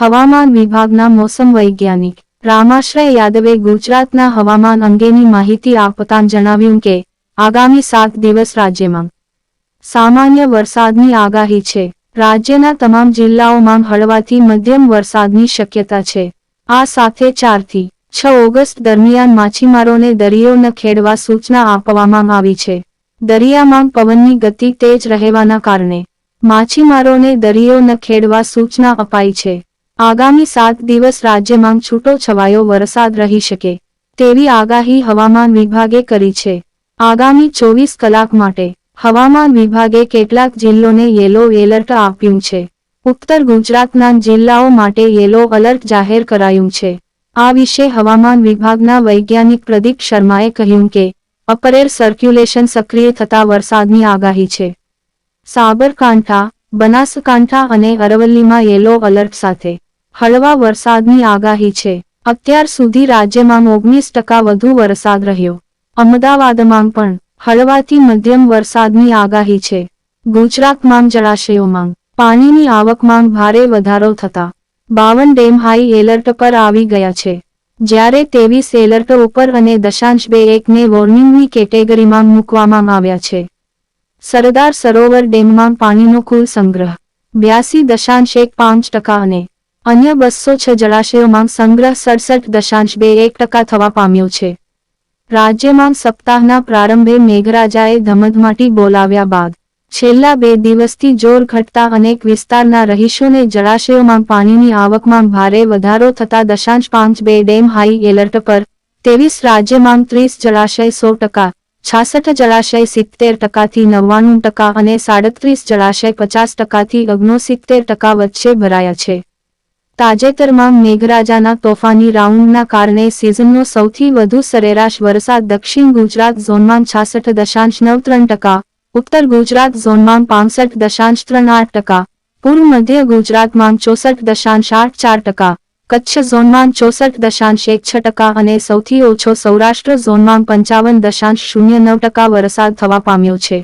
હવામાન વિભાગના મોસમ વૈજ્ઞાનિક રામાશ્રય યાદવે ગુજરાતના હવામાન અંગેની માહિતી આપતા જણાવ્યું કે, આગામી સાત દિવસ રાજ્યમાં સામાન્ય વરસાદની આગાહી છે. રાજ્યના તમામ જિલ્લાઓમાં હળવાથી મધ્યમ વરસાદની શક્યતા છે. આ સાથે ચારથી છ ઓગસ્ટ દરમિયાન માછીમારોને દરિયો ન ખેડવા સૂચના આપવામાં આવી છે. દરિયામાં પવનની ગતિ તેજ રહેવાના કારણે માછીમારોને દરિયો ન ખેડવા સૂચના અપાઈ છે. આગામી સાત દિવસ રાજ્યમાં છૂટો છવાયો વરસાદ રહી શકે, તેવી આગાહી હવામાન વિભાગે કરી છે. આગામી ચોવીસ કલાક માટે હવામાન વિભાગે કેટલાક જિલ્લોને યેલો એલર્ટ આપ્યું છે. ઉત્તર ગુજરાતના જિલ્લાઓ માટે યેલો એલર્ટ જાહેર કરાયું છે. આ વિશે હવામાન વિભાગના વૈજ્ઞાનિક પ્રદીપ શર્માએ કહ્યું કે, અપરેર સર્ક્યુલેશન સક્રિય થતા વરસાદની આગાહી છે. સાબરકાંઠા, બનાસકાંઠા અને અરવલ્લીમાં યેલો એલર્ટ સાથે હળવા વરસાદની આગાહી છે. અત્યાર સુધી રાજ્યમાં ઓગણીસ ટકા વધુ વરસાદ રહ્યો. અમદાવાદમાં પણ હળવાથી મધ્યમ વરસાદની આગાહી છે. ગુજરાતમાં જળાશયોમાં પાણીની આવકમાં ભારે વધારો થતા બાવન ડેમ હાઈ એલર્ટ પર આવી ગયા છે. જ્યારે તેવીસ એલર્ટ ઉપર અને દશાંશ બે એકને વોર્નિંગની કેટેગરીમાં મૂકવામાં આવ્યા છે. સરદાર સરોવર ડેમમાં પાણીનો કુલ સંગ્રહ બ્યાસી દશાંશ એક પાંચ ટકા અને અન્ય બસો છ જળાશયોમાં સંગ્રહ સડસઠ દશાંશ બે એક ટકા થવા પામ્યો છે. રાજ્યમાં સપ્તાહના પ્રારંભે મેઘરાજાએ ધમધમાટી બોલાવ્યા બાદ, છેલ્લા બે દિવસથી જોર ઘટતા અનેક વિસ્તારના રહીશોને જળાશયોમાં પાણીની આવકમાં ભારે વધારો થતા દશાંશ પાંચ બે ડેમ હાઈ એલર્ટ પર, તેવીસ રાજ્યમાં ત્રીસ જળાશય સો ટકા, છાસઠ જળાશય સિત્તેર ટકાથી નવ્વાણું ટકા અને સાડત્રીસ જળાશય પચાસ ટકાથી ઓગણસિત્તેર ટકા વચ્ચે ભરાયા છે. તાજેતરમાં મેઘરાજાના તોફાની રાઉન્ડના કારણે સિઝનનો સૌથી વધુ સરેરાશ વરસાદ દક્ષિણ ગુજરાત ઝોનમાં છાસઠ દશાંશ નવ ત્રણ ટકા, ઉત્તર ગુજરાત ઝોનમાં પાંસઠ દશાંશ ત્રણ આઠ ટકા, પૂર્વ મધ્ય ગુજરાતમાં ચોસઠ દશાંશ આઠ ચાર ટકા, કચ્છ ઝોનમાં ચોસઠ દશાંશ એક છ ટકા અને સૌથી ઓછો સૌરાષ્ટ્ર ઝોનમાં પંચાવન દશાંશ શૂન્ય નવ ટકા વરસાદ થવા પામ્યો છે.